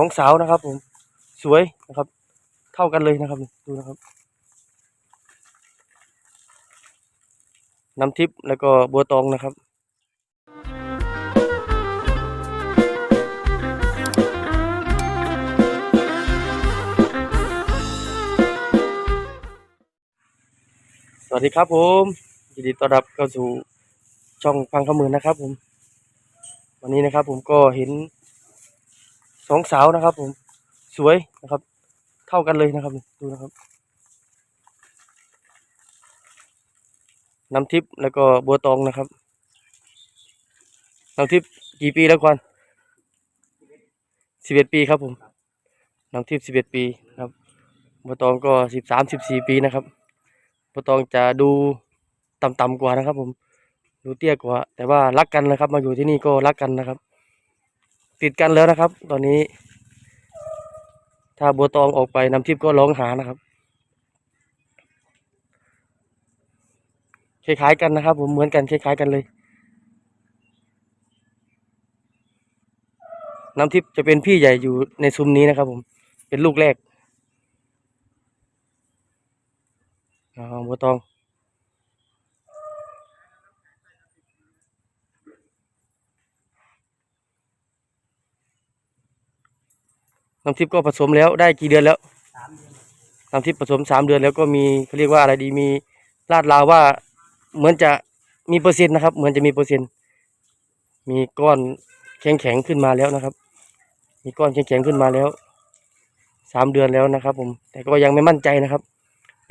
องสาวนะครับ ผม สวยนะครับ เท่ากันเลยนะครับดูนะครับน้ำทิพย์แล้วก็บัวตองนะครับสวัสดีครับผมยินดีต้อนรับเข้าสู่ช่องพังขมือนะครับ ผม วันนี้นะครับ ผมก็เห็น สองสาวนะครับ ผม สวยนะครับ เท่ากันเลยนะครับ ดูนะครับน้ำทิพย์แล้วก็บัวตองนะครับน้ำทิพย์กี่ปีแล้วควันสิบเอ็ดปีครับผมน้ำทิพย์สิบเอ็ดปีครับบัวตองก็สิบสามสิบสี่ปีนะครับบัวตองจะดูต่ำๆกว่านะครับ ผม ดูเตี้ยกว่า แต่ว่ารักกันนะครับ มาอยู่ที่นี่ก็รักกันนะครับ ติดกันแล้วนะครับ ตอนนี้ ถ้าบัวตองออกไปน้ำทิพย์ก็ร้องหานะครับคล้ายๆกันนะครับ ผมเหมือนกันคล้ายๆกันเลย น้ำทิพย์จะเป็นพี่ใหญ่อยู่ในซุ้มนี้นะครับ ผมเป็นลูกแรกอ๋อบัวตอง น้ำทิพย์ก็ผสมแล้วได้กี่เดือนแล้วน้ำทิพย์ผสมสามเดือนแล้วก็มีเขาเรียกว่าอะไรดีมีลาดลาวว่าเหมือนจะมีเปอร์เซ็นต์นะครับ เหมือนจะมีเปอร์เซ็นต์ มีก้อนแข็งแข็งขึ้นมาแล้วนะครับ มีก้อนแข็งแข็งขึ้นมาแล้วสามเดือนแล้วนะครับ ผม แต่ก็ยังไม่มั่นใจนะครับ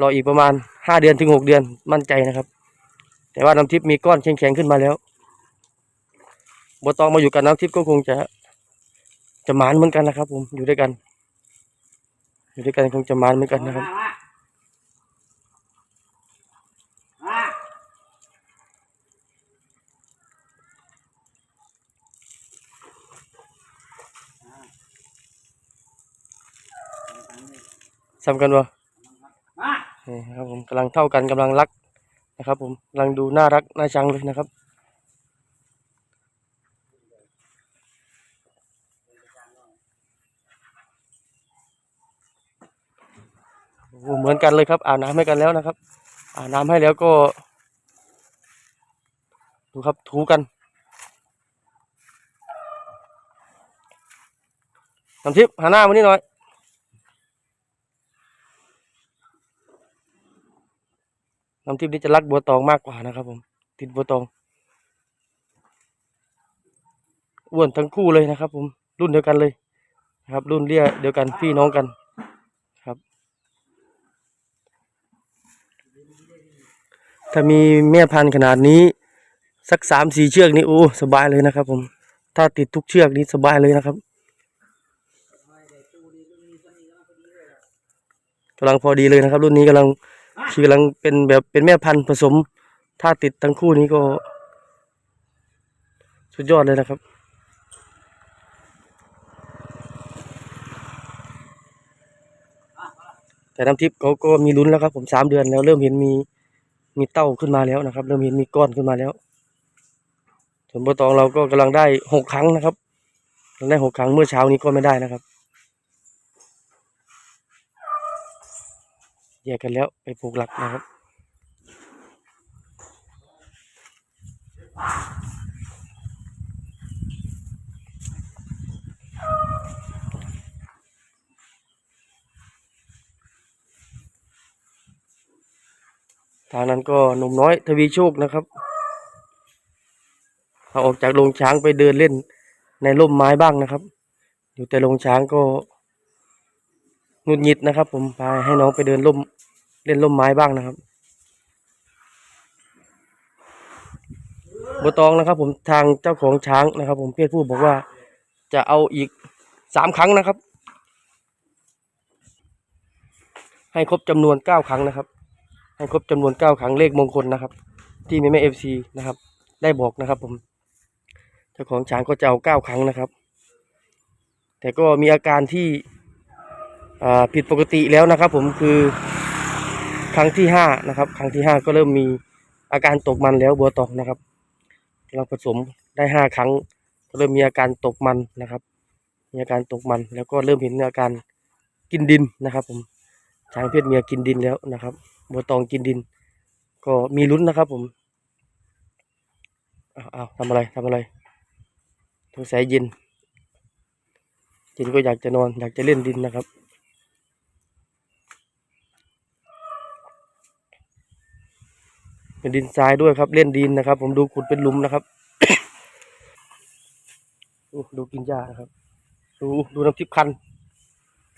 รออีกประมาณห้าเดือนถึงหกเดือนมั่นใจนะครับ แต่ว่าน้ำทิพย์มีก้อนแข็งแข็งขึ้นมาแล้วบัวตองมาอยู่กับน้ำทิพย์ก็คงจะ จะหมานเหมือนกันนะครับ ผมอยู่ด้วยกัน อยู่ด้วยกันคงจะหมานเหมือนกันนะครับซ้ำกันวะนี่ครับผมกำลังเท่ากันกำลังรักนะครับ ผมกำลังดูน่ารักน่าชังเลยนะครับ โอ้โห เหมือนกันเลยครับอาบน้ำให้กันแล้วนะครับ อาบน้ำให้แล้วก็ ดูครับถูกันน้ำทิพย์หันหน้ามานี่หน่อยน้ำทิพย์นี่จะรักบัวตองมากกว่านะครับผม ติดบัวตอง อ้วนทั้งคู่เลยนะครับผมรุ่นเดียวกันเลยนะครับ รุ่นเรียเดียวกันพี่น้องกันครับ ถ้ามีแม่พันธุ์ขนาดนี้ สักสามสี่เชือกนี่โอ้สบายเลยนะครับ ผม ถ้าติดทุกเชือกนี้สบายเลยนะครับกำลังพอดีเลยนะครับ รุ่นนี้กำลังคือกำลังเป็นแบบเป็นแม่พันธุ์ผสม ถ้าติดทั้งคู่นี้ก็ สุดยอดเลยนะครับแต่น้ำทิพย์เขาก็มีลุ้นแล้วครับผมสามเดือนแล้วเริ่มเห็นมี มีเต้าขึ้นมาแล้วนะครับ เริ่มเห็นมีก้อนขึ้นมาแล้วส่วนบัวตองเราก็กำลังได้หกครั้งนะครับได้หกครั้งเมื่อเช้านี้ก็ไม่ได้นะครับแยกกันแล้วไปปลูกหลักนะครับ ทางนั้นก็หนุ่มน้อยทวีโชคนะครับเขาออกจากโรงช้างไปเดินเล่นในร่มไม้บ้างนะครับ อยู่แต่โรงช้างก็หงุดหงิดนะครับ ผมพาให้น้องไปเดินร่มเล่นร่มไม้บ้างนะครับบัวตองนะครับ ผมทางเจ้าของช้างนะครับ ผมเพศผู้บอกว่าจะเอาอีกสามครั้งนะครับ ให้ครบจำนวนเก้าครั้งนะครับ ให้ครบจำนวนเก้าครั้งเลขมงคลนะครับ ที่แม่แม่เอฟซีนะครับ ได้บอกนะครับผมเจ้าของช้างก็จะเอาเก้าครั้งนะครับ แต่ก็มีอาการที่ผิดปกติแล้วนะครับ ผมคือครั้งที่ห้านะครับ ครั้งที่ห้าก็เริ่มมีอาการตกมันแล้วบัวตองนะครับ เราผสมได้ห้าครั้ง ก็เริ่มมีอาการตกมันนะครับ มีอาการตกมันแล้วก็เริ่มเห็นอาการกินดินนะครับ ผมช้างเพศเมียกินดินแล้วนะครับ บัวตองกินดิน ก็มีลุ้นนะครับผมอ้าวอ้าทำอะไรทำอะไรสงสัยเย็นเย็นก็อยากจะนอน อยากจะเล่นดินนะครับเป็นดินทรายด้วยครับ เล่นดินนะครับ ผมดูขุดเป็นหลุมนะครับดูดูกินหญ้านะครับ ดูดูน้ำทิพย์คัน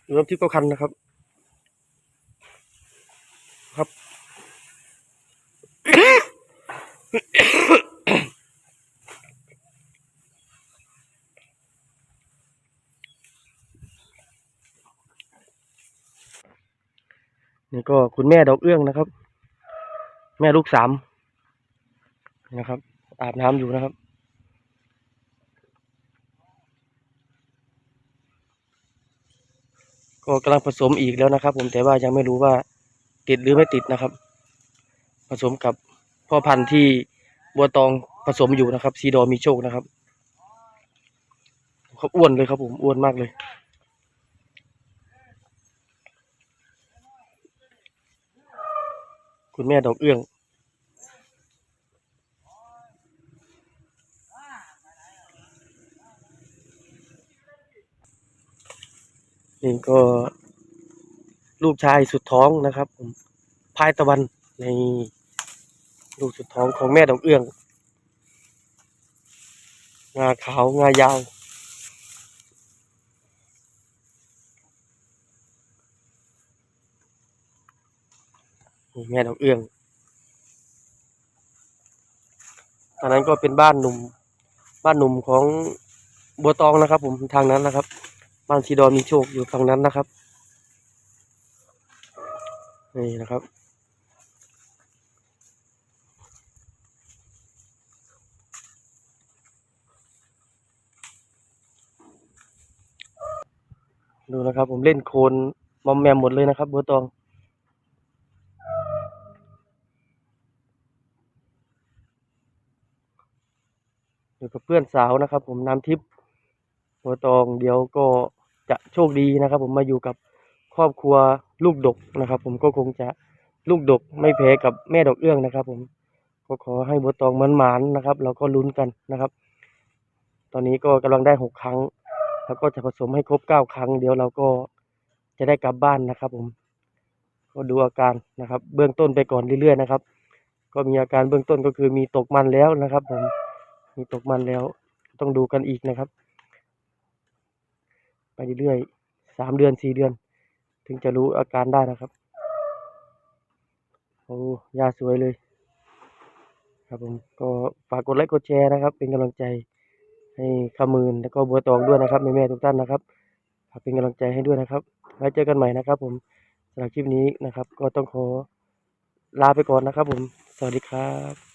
ดูน้ำทิพย์ก็คันนะครับ ครับ นี่ก็คุณแม่ดอกเอื้องนะครับ แม่ลูกสามนะครับ อาบน้ำอยู่นะครับก็กำลังผสมอีกแล้วนะครับ ผมแต่ว่ายังไม่รู้ว่า ติดหรือไม่ติดนะครับ ผสมกับพ่อพันธุ์ที่บัวตองผสมอยู่นะครับซีดอมีโชคนะครับเขาอ้วนเลยครับผมอ้วนมากเลย คุณแม่ดอกเอื้องนี่ก็ ลูกชายสุดท้องนะครับผมพายตะวันในลูกสุดท้องของแม่ดอกเอื้อง งาขาวงายาว แม่ดอกเอื้องตอนนั้นก็เป็นบ้านหนุ่ม บ้านหนุ่มของบัวตองนะครับ ผมทางนั้นนะครับ บ้านซีดอนมีโชคอยู่ฝั่งนั้นนะครับ นี่นะครับ ดูนะครับ ผมเล่นโคลนมอมแมมหมดเลยนะครับบัวตองอยู่กับเพื่อนสาวนะครับ ผมน้ำทิพย์บัวตองเดี๋ยวก็จะโชคดีนะครับ ผมมาอยู่กับครอบครัว ลูกดกนะครับ ผมก็คงจะลูกดกไม่แพ้กับแม่ดอกเอื้องนะครับ ผมก็ขอให้บัวตองมันหมานนะครับ เราก็ลุ้นกันนะครับ ตอนนี้ก็กำลังได้หกครั้ง แล้วก็จะผสมให้ครบเก้าครั้ง เดี๋ยวเราก็จะได้กลับบ้านนะครับ ผม ก็ดูอาการนะครับ เบื้องต้นไปก่อนเรื่อยๆนะครับ ก็มีอาการเบื้องต้นก็คือมีตกมันแล้วนะครับ ผมมีตกมันแล้ว ต้องดูกันอีกนะครับ ไปเรื่อยๆสามเดือนสี่เดือน ถึงจะรู้อาการได้นะครับ โอ้ยาสวยเลย ครับผมก็ฝากกดไลค์กดแชร์นะครับ เป็นกำลังใจให้ขมืนแล้วก็บัวตองด้วยนะครับแม่ๆทุกท่านนะครับฝากเป็นกำลังใจให้ด้วยนะครับไว้เจอกันใหม่นะครับ ผมสำหรับคลิปนี้นะครับ ก็ต้องขอลาไปก่อนนะครับ ผม สวัสดีครับ